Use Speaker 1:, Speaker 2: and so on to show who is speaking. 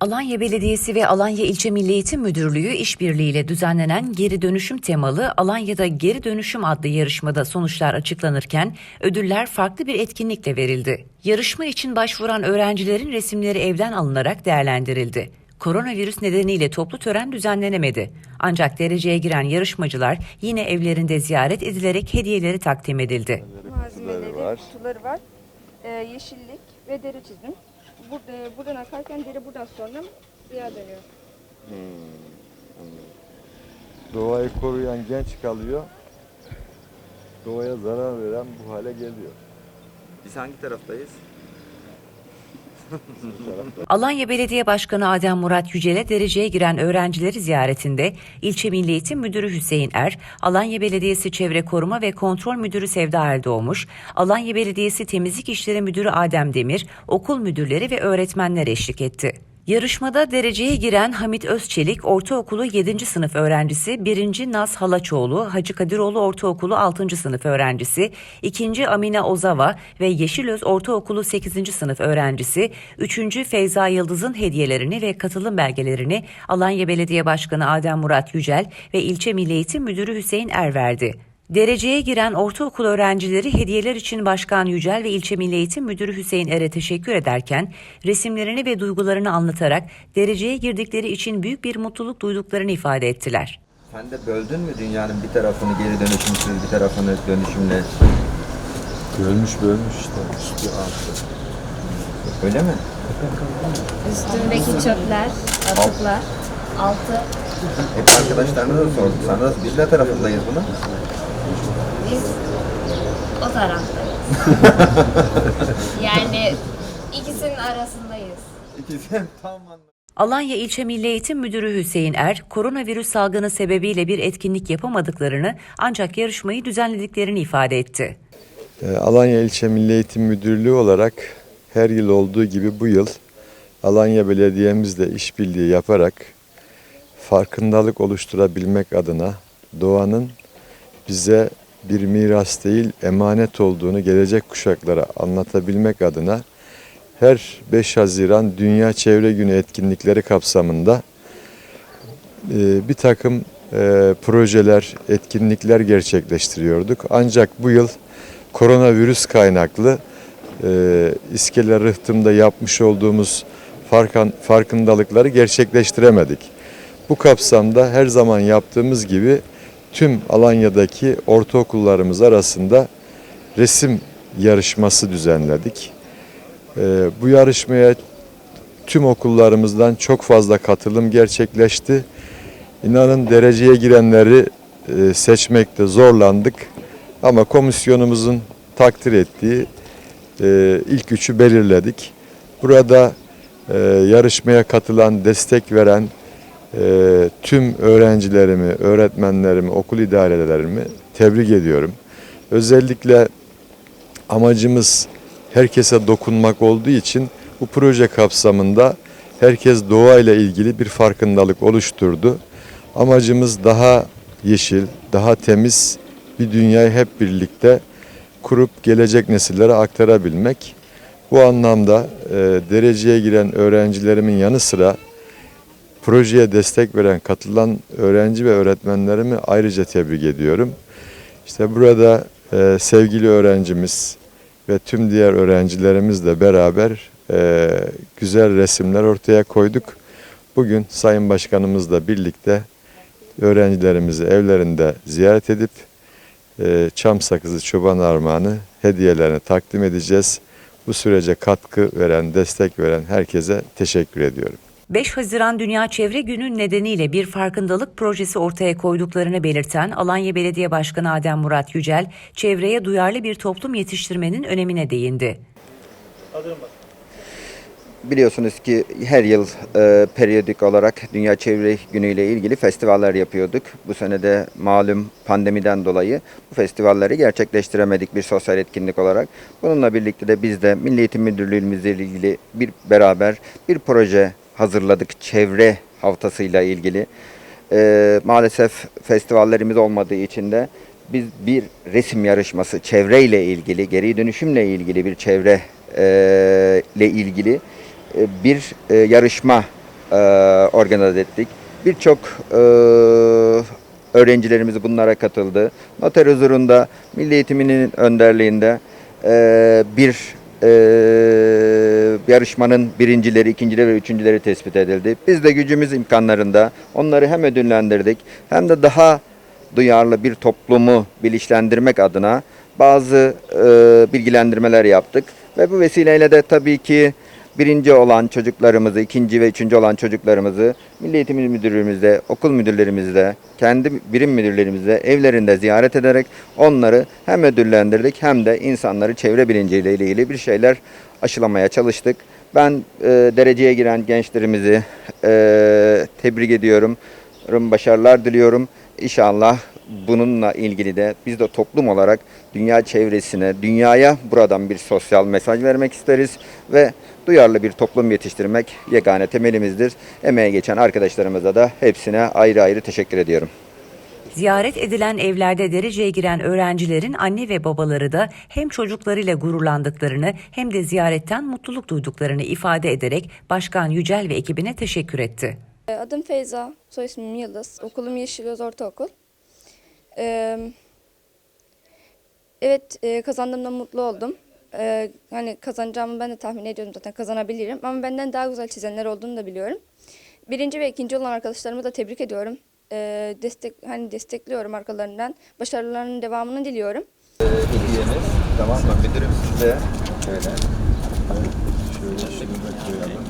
Speaker 1: Alanya Belediyesi ve Alanya İlçe Milli Eğitim Müdürlüğü işbirliğiyle düzenlenen Geri Dönüşüm temalı Alanya'da Geri Dönüşüm adlı yarışmada sonuçlar açıklanırken ödüller farklı bir etkinlikle verildi. Yarışma için başvuran öğrencilerin resimleri evden alınarak değerlendirildi. Koronavirüs nedeniyle toplu tören düzenlenemedi. Ancak dereceye giren yarışmacılar yine evlerinde ziyaret edilerek hediyeleri takdim edildi.
Speaker 2: malzemeleri, kutuları var. Ee, yeşillik ve deri çizim. Burada, buradan akarken deri buradan sonra diğer dönüyor.
Speaker 3: Doğayı koruyan genç kalıyor. Doğaya zarar veren bu hale geliyor.
Speaker 4: Biz hangi taraftayız?
Speaker 1: Alanya Belediye Başkanı Adem Murat Yücel'e dereceye giren öğrencileri ziyaretinde İlçe Milli Eğitim Müdürü Hüseyin Er, Alanya Belediyesi Çevre Koruma ve Kontrol Müdürü Sevda Erdoğmuş, Alanya Belediyesi Temizlik İşleri Müdürü Adem Demir, okul müdürleri ve öğretmenler eşlik etti. Yarışmada dereceye giren Hamit Özçelik, Ortaokulu 7. sınıf öğrencisi, 1. Naz Halaçoğlu, Hacı Kadiroğlu Ortaokulu 6. sınıf öğrencisi, 2. Amine Ozava ve Yeşilöz Ortaokulu 8. sınıf öğrencisi, 3. Feyza Yıldız'ın hediyelerini ve katılım belgelerini Alanya Belediye Başkanı Adem Murat Yücel ve İlçe Milli Eğitim Müdürü Hüseyin Er verdi. Dereceye giren ortaokul öğrencileri hediyeler için Başkan Yücel ve İlçe Milli Eğitim Müdürü Hüseyin Er'e teşekkür ederken resimlerini ve duygularını anlatarak dereceye girdikleri için büyük bir mutluluk duyduklarını ifade ettiler.
Speaker 4: Sen de böldün mü dünyanın bir tarafını geri dönüşümsüz, bir tarafını dönüşümle?
Speaker 3: Bölmüş bölmüş işte üstü altı.
Speaker 4: Öyle mi?
Speaker 5: Üstündeki çöpler, atıklar, altı.
Speaker 4: Hep arkadaşlarına da sorduk. Sana da biz ne tarafındayız bunu?
Speaker 5: Yani ikisinin arasındayız.
Speaker 4: İkisi tam.
Speaker 1: Alanya İlçe Milli Eğitim Müdürü Hüseyin Er, koronavirüs salgını sebebiyle bir etkinlik yapamadıklarını ancak yarışmayı düzenlediklerini ifade etti.
Speaker 3: Ee, Alanya İlçe Milli Eğitim Müdürlüğü olarak her yıl olduğu gibi bu yıl Alanya Belediye'mizle işbirliği yaparak farkındalık oluşturabilmek adına doğanın bize bir miras değil emanet olduğunu gelecek kuşaklara anlatabilmek adına her 5 Haziran Dünya Çevre Günü etkinlikleri kapsamında e, bir takım e, projeler, etkinlikler gerçekleştiriyorduk. Ancak bu yıl koronavirüs kaynaklı e, İskele Rıhtım'da yapmış olduğumuz farkındalıkları gerçekleştiremedik. Bu kapsamda her zaman yaptığımız gibi tüm Alanya'daki ortaokullarımız arasında resim yarışması düzenledik. E, bu yarışmaya tüm okullarımızdan çok fazla katılım gerçekleşti. İnanın dereceye girenleri e, seçmekte zorlandık. Ama komisyonumuzun takdir ettiği e, ilk üçü belirledik. Burada e, yarışmaya katılan, destek veren e, tüm öğrencilerimi, öğretmenlerimi, okul idarelerimi tebrik ediyorum. Özellikle amacımız herkese dokunmak olduğu için bu proje kapsamında herkes doğayla ilgili bir farkındalık oluşturdu. Amacımız daha yeşil, daha temiz bir dünyayı hep birlikte kurup gelecek nesillere aktarabilmek. Bu anlamda e, dereceye giren öğrencilerimin yanı sıra projeye destek veren, katılan öğrenci ve öğretmenlerimi ayrıca tebrik ediyorum. İşte burada e, sevgili öğrencimiz ve tüm diğer öğrencilerimizle beraber e, güzel resimler ortaya koyduk. Bugün Sayın Başkanımızla birlikte öğrencilerimizi evlerinde ziyaret edip e, çam sakızı çoban armağanı hediyelerini takdim edeceğiz. Bu sürece katkı veren, destek veren herkese teşekkür ediyorum.
Speaker 1: 5 Haziran Dünya Çevre Günü nedeniyle bir farkındalık projesi ortaya koyduklarını belirten Alanya Belediye Başkanı Adem Murat Yücel, çevreye duyarlı bir toplum yetiştirmenin önemine değindi.
Speaker 4: Biliyorsunuz ki her yıl e, periyodik olarak Dünya Çevre Günü ile ilgili festivaller yapıyorduk. Bu sene de malum pandemiden dolayı bu festivalleri gerçekleştiremedik bir sosyal etkinlik olarak. Bununla birlikte de biz de Milli Eğitim Müdürlüğümüzle ilgili bir beraber bir proje hazırladık çevre haftasıyla ilgili. E, maalesef festivallerimiz olmadığı için de biz bir resim yarışması çevreyle ilgili, geri dönüşümle ilgili bir çevre e, ile ilgili e, bir e, yarışma e, organize ettik. Birçok e, öğrencilerimiz bunlara katıldı. Noter huzurunda Milli Eğitiminin önderliğinde e, bir e, yarışmanın birincileri, ikincileri ve üçüncüleri tespit edildi. Biz de gücümüz imkanlarında onları hem ödüllendirdik hem de daha duyarlı bir toplumu bilinçlendirmek adına bazı e, bilgilendirmeler yaptık. Ve bu vesileyle de tabii ki birinci olan çocuklarımızı, ikinci ve üçüncü olan çocuklarımızı Milli Eğitim Müdürlüğümüzde, okul müdürlerimizde, kendi birim müdürlerimizde evlerinde ziyaret ederek onları hem ödüllendirdik hem de insanları çevre bilinciyle ilgili bir şeyler aşılamaya çalıştık. Ben e, dereceye giren gençlerimizi e, tebrik ediyorum. Başarılar diliyorum. İnşallah bununla ilgili de biz de toplum olarak dünya çevresine, dünyaya buradan bir sosyal mesaj vermek isteriz ve duyarlı bir toplum yetiştirmek yegane temelimizdir. Emeğe geçen arkadaşlarımıza da hepsine ayrı ayrı teşekkür ediyorum.
Speaker 1: Ziyaret edilen evlerde dereceye giren öğrencilerin anne ve babaları da hem çocuklarıyla gururlandıklarını hem de ziyaretten mutluluk duyduklarını ifade ederek Başkan Yücel ve ekibine teşekkür etti.
Speaker 2: Adım Feyza, soy ismim Yıldız. Okulum Yeşilöz Ortaokul. Ee, evet, e, kazandığımda mutlu oldum. Ee, hani kazanacağımı ben de tahmin ediyorum zaten kazanabilirim. Ama benden daha güzel çizenler olduğunu da biliyorum. Birinci ve ikinci olan arkadaşlarımı da tebrik ediyorum. Ee, destek hani destekliyorum arkalarından. Başarılarının devamını diliyorum.
Speaker 4: Hediyemiz tamam mı? Müdürüm size şöyle.
Speaker 3: Şöyle şunu da.